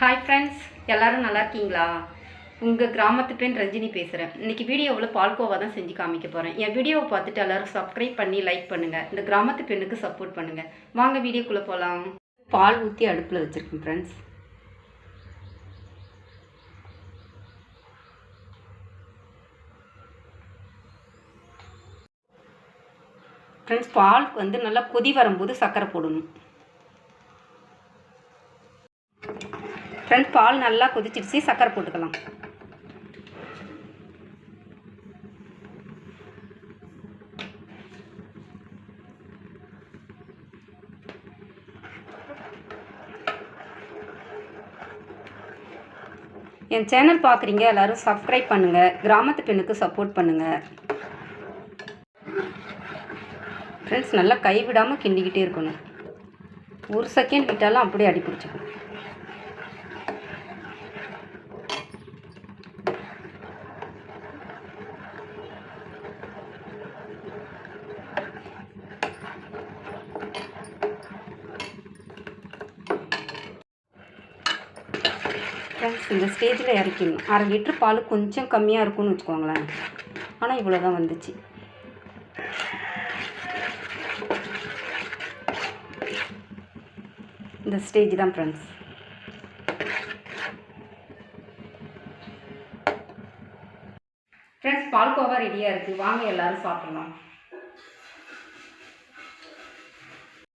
Hi friends எல்லோரும் நல்லா இருக்கீங்களா? உங்கள் கிராமத்து பெண் ரஞ்சினி பேசுகிறேன் இன்றைக்கி வீடியோவில் பால்கோவா தான் செஞ்சு காமிக்க போகிறேன் என் வீடியோவை பார்த்துட்டு எல்லாரும் சப்ஸ்கிரைப் பண்ணி லைக் பண்ணுங்கள் இந்த கிராமத்து பெண்ணுக்கு சப்போர்ட் பண்ணுங்கள் வாங்க வீடியோக்குள்ளே போகலாம் பால் ஊற்றி அடுப்பில் வச்சுருக்கேன் ஃப்ரெண்ட்ஸ் ஃப்ரெண்ட்ஸ் பால் வந்து நல்லா கொதி வரும்போது சர்க்கரை போடணும். ஃப்ரெண்ட்ஸ் பால் நல்லா கொதிச்சிடுச்சு சக்கரை போட்டுக்கலாம். என் சேனல் பார்க்குறீங்க எல்லாரும் சப்ஸ்கிரைப் பண்ணுங்கள் கிராமத்து பெண்ணுக்கு சப்போர்ட் பண்ணுங்கள் ஃப்ரெண்ட்ஸ் நல்லா கைவிடாமல் கிண்டிக்கிட்டே இருக்கணும். ஒரு செகண்ட் விட்டாலும் அப்படியே அடிபிடிச்சிடணும் ஃப்ரெண்ட்ஸ் இந்த ஸ்டேஜில் இறக்கிடணும் அரை லிட்டர் பால் கொஞ்சம் கம்மியாக இருக்கும்னு வச்சுக்கோங்களேன். ஆனால் இவ்வளோ தான் வந்துச்சு. இந்த ஸ்டேஜ் தான் ஃப்ரெண்ட்ஸ் ஃப்ரெண்ட்ஸ் பால்கோவா ரெடியாக இருக்குது வாங்க எல்லாரும் சாப்பிட்லாம்.